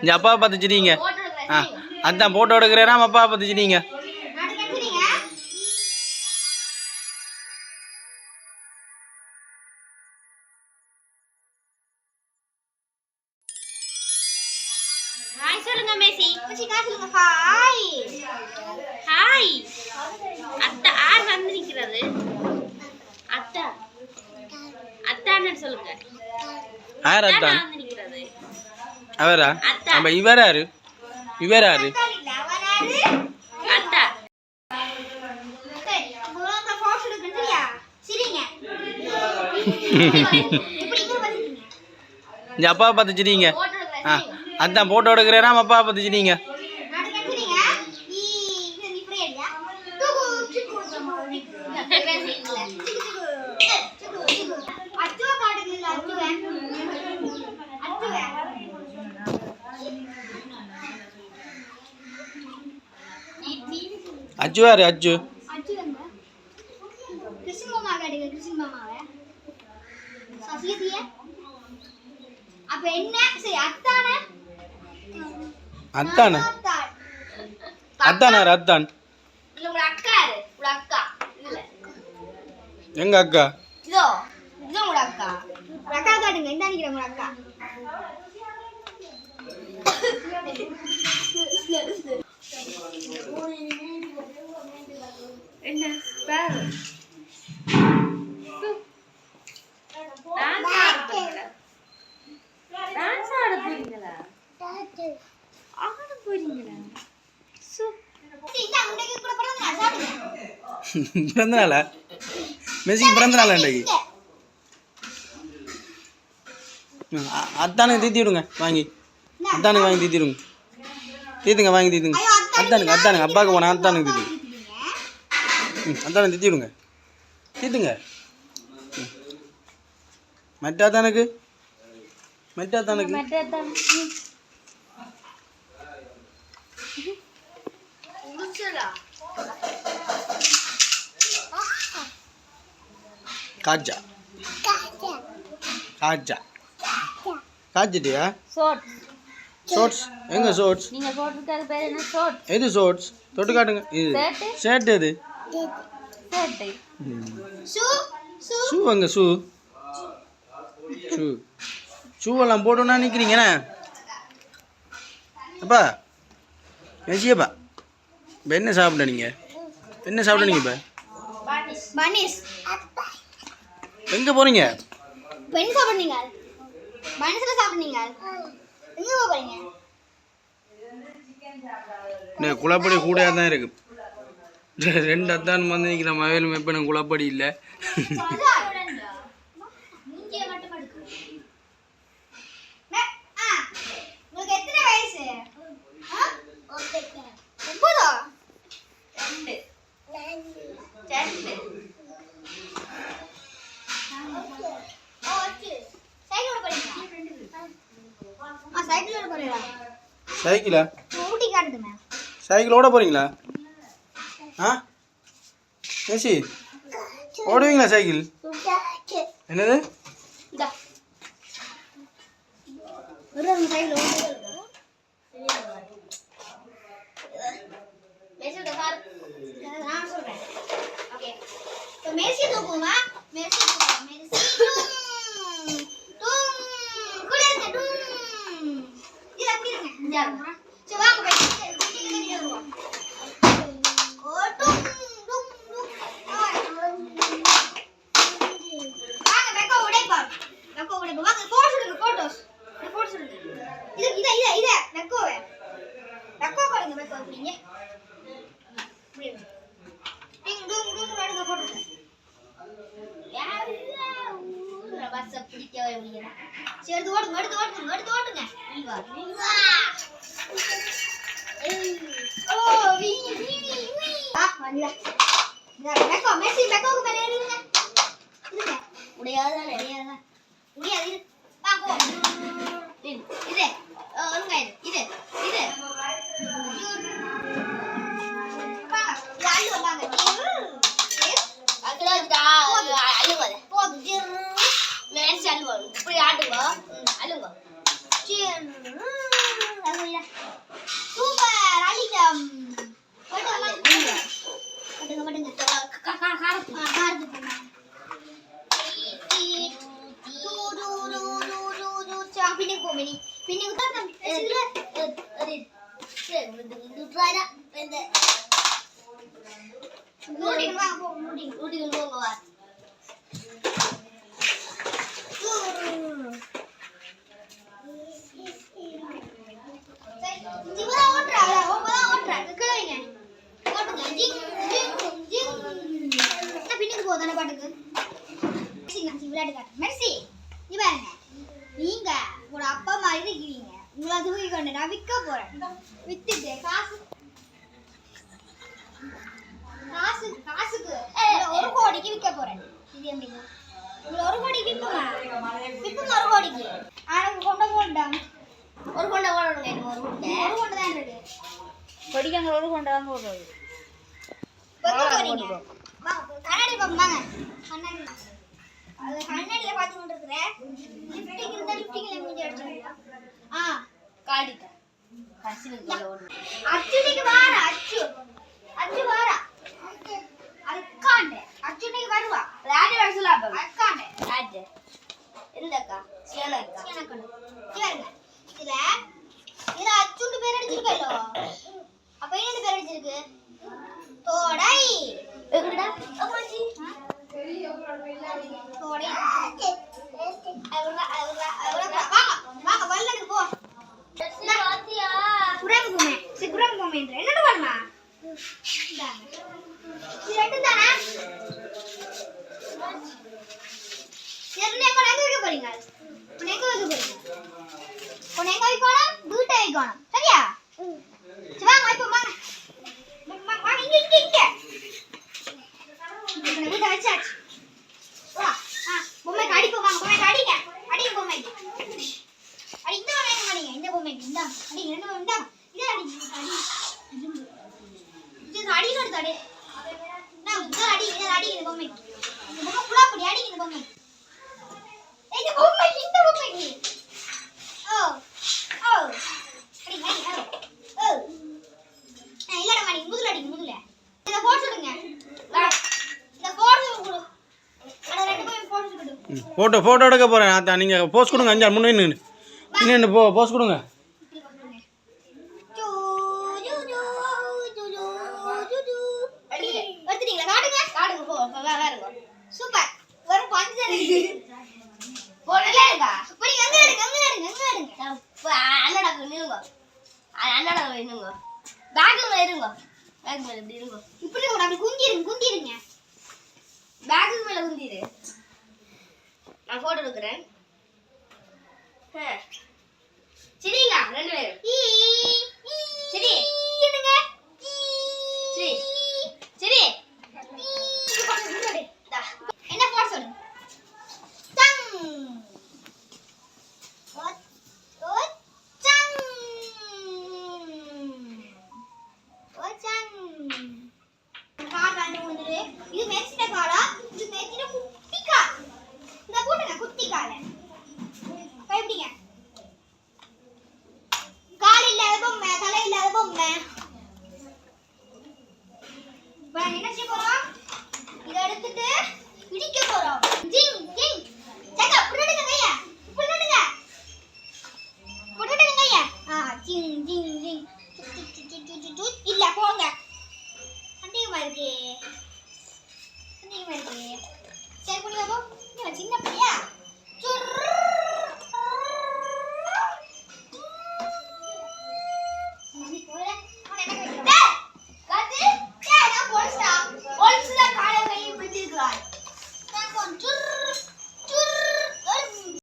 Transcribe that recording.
இந்த அப்பாவை பார்த்துச்சிட்டீங்க ஆ அதான் போட்டோ எடுக்கிறேன். அப்பாவை பார்த்துச்சிட்டீங்க ஹாய் சொல்லுங்க மேசி. சொல்லுங்க ஹாய் ஹாய் அத்தா ஆர் வந்து நிக்கிறது அத்தா. அத்தான்னு சொல்லுங்க. யார் அத்தானா? அவரா. அப்ப இவர் யாரு? இவர் யாரு? இந்த அப்பாவை பார்த்து சிரிங்க. ஆ அதான் போட்டோ எடுக்கிறேன். அப்பாவை பார்த்து சிரிங்க அச்சு யாரு அச்சு கிருஷ்ண மாமா கிடையாது கிருஷ்ண மாமாவை சசிகதிய அப்ப என்ன சரி அத்தானே அத்தானே அத்தான். அத்தான் யாரு அத்தான் இல்ல உங்க அக்கா யாரு? உங்க அக்கா. இல்ல. எங்க அக்கா? இதோ இதோ உங்க அக்கா. அக்கா காட்டுங்க இந்த நிக்கிற உங்க அக்கா. பிறந்த நாளா மெஸ்ஸிக்கு பிறந்த நாளா இன்றைக்கு அத்தானுக்கு தீத்தி விடுங்க வாங்கி. அத்தானுக்கு வாங்கி தீத்தி விடுங்க தீத்துங்க வாங்கி தீத்துங்க. அத்தானுக்கு அத்தானுக்கு அப்பாவுக்கு போனா அத்தானுக்கு தீத்துங்க ம் அத்தானுக்கு தீத்தி விடுங்க தீத்துங்க ம். மற்ற அத்தானுக்கு? மற்ற மட்டத்தான் காஜா காஜா காஜிட்டியா ஷார்ட் ஷோர்ட்ஸ் எங்க ஷோர்ட்ஸ் நீங்க போட்டிருக்கிறது பேர் என்ன? ஷார்ட் எது ஷோர்ட்ஸ் தொட்டு காட்டுங்க. இது ஷர்ட் எது? ஷர்ட் சு சு ஷூ அங்க ஷூ? ஷூ. ஷூவெல்லாம் போட்டோன்னா நிற்கிறீங்கண்ணே அப்பா மெசியப்பா இப்போ என்ன சாப்பிட்ட நீங்கள் என்ன சாப்பிட்ட நீங்கள் இப்போ? எங்கே போகிறீங்க பெண் சாப்பிடுறீங்க பனிஸ்ல சாப்பிடுறீங்க எங்க போறீங்க? இந்த குளப்படி கூடையாக தான் இருக்கு ரெண்டு அத்தான் வந்து நிற்கிற மவேலும் எப்போ எனக்கு குளப்படி இல்லை? ஒன்பதா? ரெண்டு. சைக்கிள்? ஓட போகிறீங்களா ஆ? ஏசி ஓடுவீங்களா சைக்கிள்? என்னது இந்தா ஒரு சைக்கிள் ஓடுது மேசியோட கார் நான் சொல்றேன் ஓகே இப்போ மேசி தூக்குமா மேசி தூக்குமா மேசி டும் டும் கூட இருங்க டும் இது அப்படி இருங்க இந்த சரி வாங்க போய் கீழே கீழே வருவோம் ஓ டும் டும் டும் வாங்க வெக்க உடைப்பார் வெக்க உடைப்பு வாங்க போட்டோஸ் எடுங்க போட்டோஸ் போட்டோஸ் எடுங்க இது இத இத இத வெக்கோவே வெக்கோ பாருங்க வெக்கோ அப்படிங்க டிங் டும் டும் எடுங்க போட்டோஸ் பஸ் பிடிக்கவே முடியல. சரி எடுத்து ஓடுங்க எடுத்து ஓடுங்க எடுத்து ஓடுங்க. நீ வா நீ வா ஓ வீ வீ வீ ஆ வந்து வெக்கோ மெஸ்ஸி வெக்கோக்கு மேல ஏறுங்க இருங்க முடியாத முடியாத முடியாது இரு வா போ இரு இது அஹ், ஒழுங்கா இரு இது இது வாங்க, இது அள்ளு வாங்க. இரு. போதும். போதும். இரு. மேட்ச் அழுவோம் இப்படி ஆடுவோம் அழுவோம் காரத்து ஆ, காரத்து போடலாம். ஈ, டூ, டூ, டூ, டூ, டூ, டூ. சரி, அங்க பின்னுக்கு போ, மினி. பின்னுக்கு தான் நம்ம பேசுறதுல, அஹ், அது, சரி, இது, இது try தான். இந்த, நூறுடிக்கு வாங்க, போ, நூறுடிக்கு, நூறுடிக்கு போங்க, வா. சரி, இவதான் ஓட்டுறாளா? இவதான் ஓட்டுறா. கீழே வைங்க. ஓட்டுங்க. ஜிங், ஜிங், ஜிங். என்ன பின்னுக்கு போகுது அந்த பாட்டுக்கு மெர்சி, நான் விளையாட்டு காட்டுறேன். மெர்சி, பாருங்க. நீங்க ஒரு அப்பா மாதிரி இருக்கிறீங்க உங்களை தூக்கி கொண்டு நான் விற்க போறேன். வித்துட்டு காசு. காசு காசுக்கு ஒரு கோடிக்கு விற்க போறேன். இது எப்படி? உங்களை ஒரு கோடிக்கு விற்போங்க விற்போங்க ஒரு கோடிக்கு. ஆனா கொண்ட போட்டோம் ஒரு கொண்ட எனக்கு ஒரு கொண்டை ஒரு கொண்டை தான் இருக்கு. கொடிக்காங்க ஒரு போடுறது. வெக்க போறீங்க வாங்க கண்ணாடி பாப்போம் வாங்க. கண்ணாடி அது கண்ணாடியில பார்த்து கொண்டு இருக்கிறேன் லிஃப்டிங் இருந்தா லிஃப்டிங்ல அடிச்சிருக்கா ஆ. காடிட்ட. கசிலுக்கு ஓடு அச்சுனிக்கு வாரா அச்சு அச்சு வாரா அக்காண்ட அச்சுனிக்கு வருவா. லாடி வரசல அப்ப. அக்காண்ட லாடி எந்தக்கா? சியனக்கா சீனக்கண்ணு கேளுங்க இதுல இதுல அச்சுண்டு பேர் அடிச்சிருக்கല്ലോ அப்ப என்ன பேர் அடிச்சிருக்கு? தோடை எங்கடா அம்மாச்சி தோடை அவர்ல அவர்ல அவர்ல வாங்க வாங்க வல்லடு போ பாத்தியா குரங்கு பொம்மை சரி குரங்கு பொம்மை என்று என்னோட வருமா இந்தாங்க. இது ரெண்டும் தானே சரி எங்க எங்க வைக்க போறீங்க. உன்னை எங்க வைக்க போறீங்க. உன்னை எங்க வைக்கணும் வீட்டை வைக்கணும் சரியா? சரி வாங்க வைப்போம் வாங்க. வா- வா- வாங்க இங்க இங்க இங்க. உன்னை வீட்டை வச்சாச்சு. வா ஆ பொம்மைக்கு அடிப்போம் வாங்க பொம்மைக்கு அடிங்க. அடிங்க பொம்மைக்கு. அடி இந்த பொம்மை எங்க அடிங்க இந்த பொம்மைக்கு. இந்த அடிங்க ரெண்டு பொம்மை இந்த இதை அடிங்க அடி. இது அடி எடுத்து அடி நான் இந்த அடி இந்த அடி இந்த பொம்மைக்கு. இந்த பொம்மை புலா படி அடி இந்த பொம்மைக்கு. ஏய், இந்த பொம்மைக்கு இந்த பொம்மைக்கு ஓ ஓ. அடி அடி ஓ. இல்லடா மணி முதுல அடி முதுல இத போட்டு விடுங்க இத போட்டு விடு அட ரெண்டு பேரும் போட்டு விடு ஃபோட்டோ ஃபோட்டோ எடுக்க போகிறேன் அதான் நீங்கள் போஸ்ட் கொடுங்க அஞ்சாறு முன்னே நின்று நின்று போ போஸ்ட் கொடுங்க. எடுத்துட்டீங்களா? காட்டுங்க. காட்டுங்க போ போ, வே- வேற போ. சூப்பர். வெறும் பஞ்சு இருக்கு இப்படி எங்க எடுங்க எங்க எடுங்க எங்க எடுங்க அண்ணடா நில்லுங்க. அண்ணடா நில்லுங்க. பேக் மேல இருங்க. பேக் மேல இப்படி இருங்க. இப்படி கூட அப்படி குந்திருங்க குந்திருங்க மேல குந்திரு நான் போட்டோ எடுக்கிறேன். சரிங்களா ரெண்டு பேரும். சரி. சரி ஈ, இது பாருங்க, முன்னாடி. இந்தா. என்ன போட சொல்லுங்க தங் ஒ- ஒச்சங். ஒச்சங். கால் வாங்கி விழுந்துரு. இது மெச்சின காலா இது மெச்சின குட்டி கால் இந்த போட்டுங்க குட்டி காலை கைப்பிடிங்க கால் இல்லாத பொம்மை தலை இல்லாத பொம்மை இப்ப நாங்க என்ன செய்ய போறோம்? இதை எடுத்துட்டு இடிக்க போறோம்.